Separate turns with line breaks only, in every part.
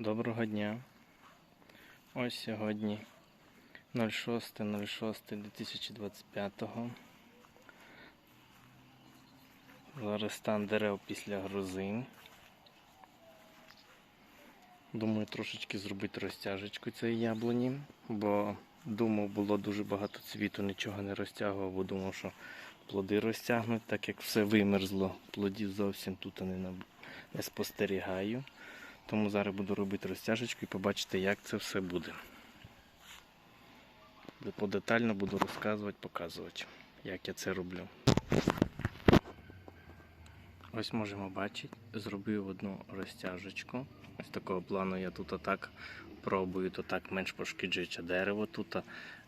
Доброго дня. Ось сьогодні 06.06.2025. Зараз стан дерев після грози. Думаю, трошечки зробити розтяжечку цієї яблуні, бо думав, було дуже багато цвіту, нічого не розтягував, бо думав, що плоди розтягнуть, так як все вимерзло, плодів зовсім тут не спостерігаю. Тому зараз буду робити розтяжечку і побачите, як це все буде. Подетально буду розказувати, показувати, як я це роблю. Ось можемо бачити, зробив одну розтяжечку. Ось такого плану я тут отак пробую, то так менш пошкіджуюче дерево. Тут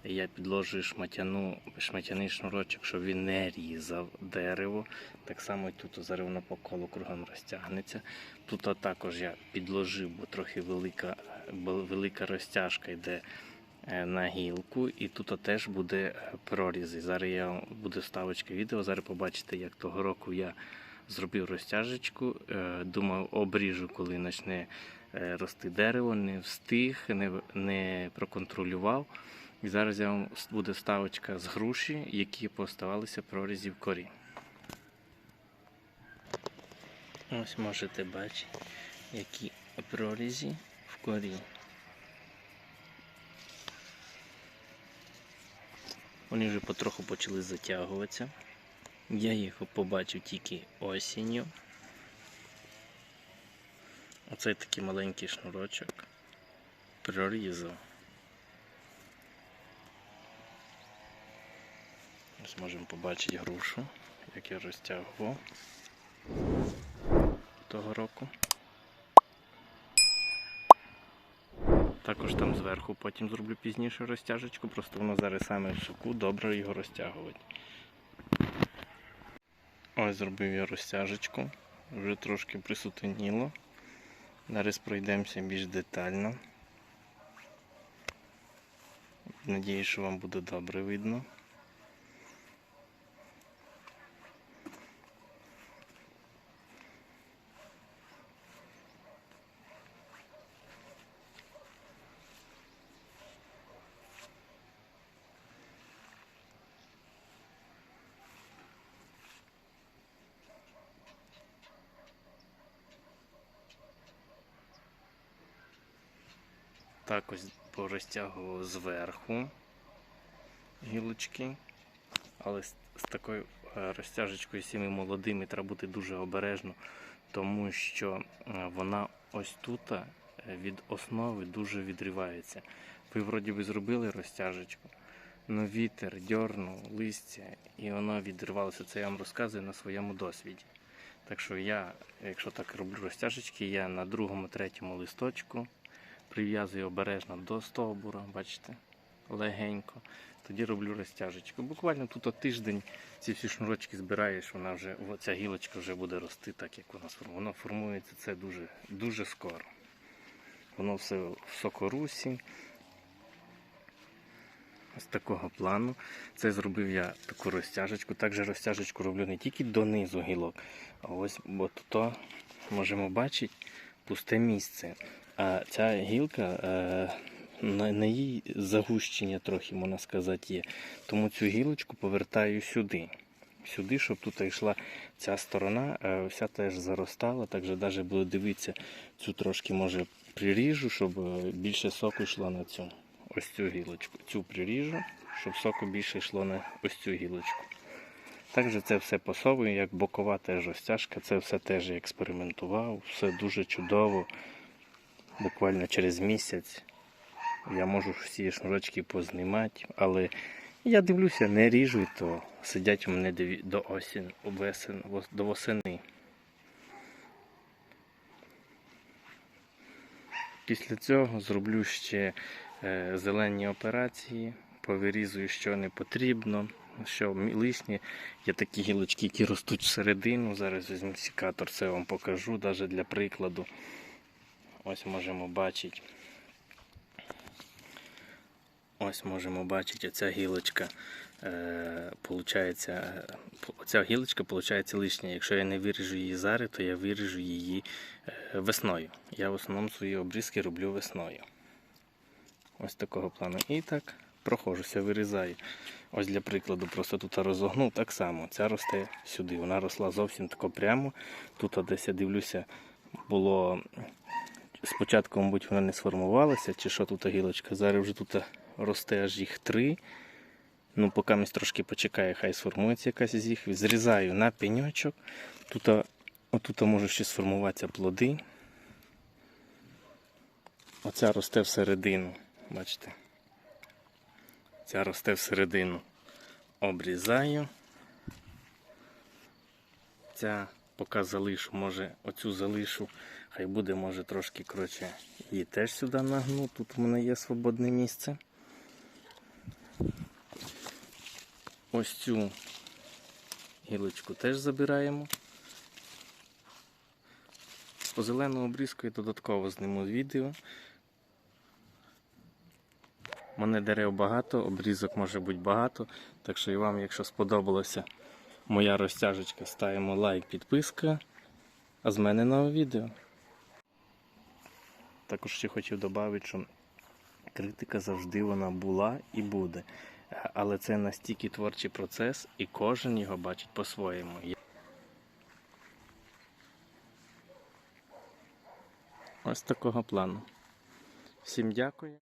я підложую шматяну, шматяний шнурочок, щоб він не різав дерево. Так само і тут зараз по колу кругом розтягнеться. Тут також я підложив, бо трохи велика, велика розтяжка йде е, на гілку, і тут теж буде е, прорізи. Зараз я вам- буде відео. Зараз побачите, як того року я зробив розтяжечку. Е, Думав, обріжу, коли почне рости дерево, не встиг, не, не проконтролював. І зараз я вам буде ставочка з груші, які поставалися прорізі в корі. Ось можете бачити, які прорізі в корі. Вони вже потроху почали затягуватися. Я їх побачив тільки осінню. Оцей такий маленький шнурочок прорізав. Ось можемо побачити грушу, як я розтягував того року. Також там зверху потім зроблю пізніше розтяжечку, просто воно зараз саме в соку добре його розтягувати. Ось зробив я розтяжечку, вже трошки присутеніло. Зараз пройдемося більш детально. Надіюсь, що вам буде добре видно. Так ось порозтягував зверху гілочки. Але з, з такою е, розтяжечкою сіми молодими треба бути дуже обережно, тому що е, вона ось тут е, від основи дуже відривається. Ви вроді би зробили розтяжечку, але вітер дьорнув листя і воно відривалося. Це я вам розказую на своєму досвіді. Так що я, якщо так роблю розтяжечки, я на другому, третьому листочку прив'язую обережно до стовбура, бачите, легенько. Тоді роблю розтяжечку. Буквально тут тиждень ці всі шнурочки збираєш, вона вже, ця гілочка вже буде рости так, як вона сформує. Воно формується це дуже, дуже скоро. Воно все в сокорусі. З такого плану. Це зробив я таку розтяжечку. Також розтяжечку роблю не тільки донизу гілок, а ось бо тут можемо бачити пусте місце. А ця гілка е, на, їй загущення трохи, можна сказати, є. Тому цю гілочку повертаю сюди. Сюди, щоб тут йшла ця сторона, е, вся теж заростала. Так же навіть буду дивитися, цю трошки може приріжу, щоб е, більше соку йшло на цю ось цю гілочку. Цю приріжу, щоб соку більше йшло на ось цю гілочку. Також це все посовую, як бокова теж розтяжка, це все теж я експериментував, все дуже чудово. Буквально через місяць я можу всі шнурочки познімати, але я дивлюся, не ріжу, то сидять у мене до- осінь, до восени. Після цього зроблю ще е, зелені операції, повирізую, що не потрібно, що лишнє. Є такі гілочки, які ростуть всередину. Зараз візьму секатор, це вам покажу, навіть для прикладу. Ось можемо бачити. Ось можемо бачити, оця гілочка. Е, е, оця гілочка получається лишня. Якщо я не виріжу її зараз, то я виріжу її е, весною. Я в основному свої обрізки роблю весною. Ось такого плану. І так проходжуся, вирізаю. Ось для прикладу, просто тут розогнув так само. Ця росте сюди. Вона росла зовсім тако прямо. Тут десь я дивлюся, було спочатку, мабуть, вона не сформувалася, чи що тут гілочка. Зараз вже тут росте аж їх три. Ну, поки ми трошки почекає, хай сформується якась з їх. Зрізаю на пеньочок. Тут, отут можуть ще сформуватися плоди. Оця росте всередину. Бачите? Ця росте всередину. Обрізаю. Ця поки залишу, може оцю залишу, хай буде, може трошки коротше, її теж сюди нагну. Тут у мене є свободне місце. Ось цю гілочку теж забираємо. По зелену обрізку я додатково зніму відео. У мене дерев багато, обрізок може бути багато. Так що і вам, якщо сподобалося моя розтяжечка, ставимо лайк, підписка. А з мене нове відео. Також ще хотів додати, що критика завжди вона була і буде. Але це настільки творчий процес, і кожен його бачить по-своєму. Ось такого плану. Всім дякую.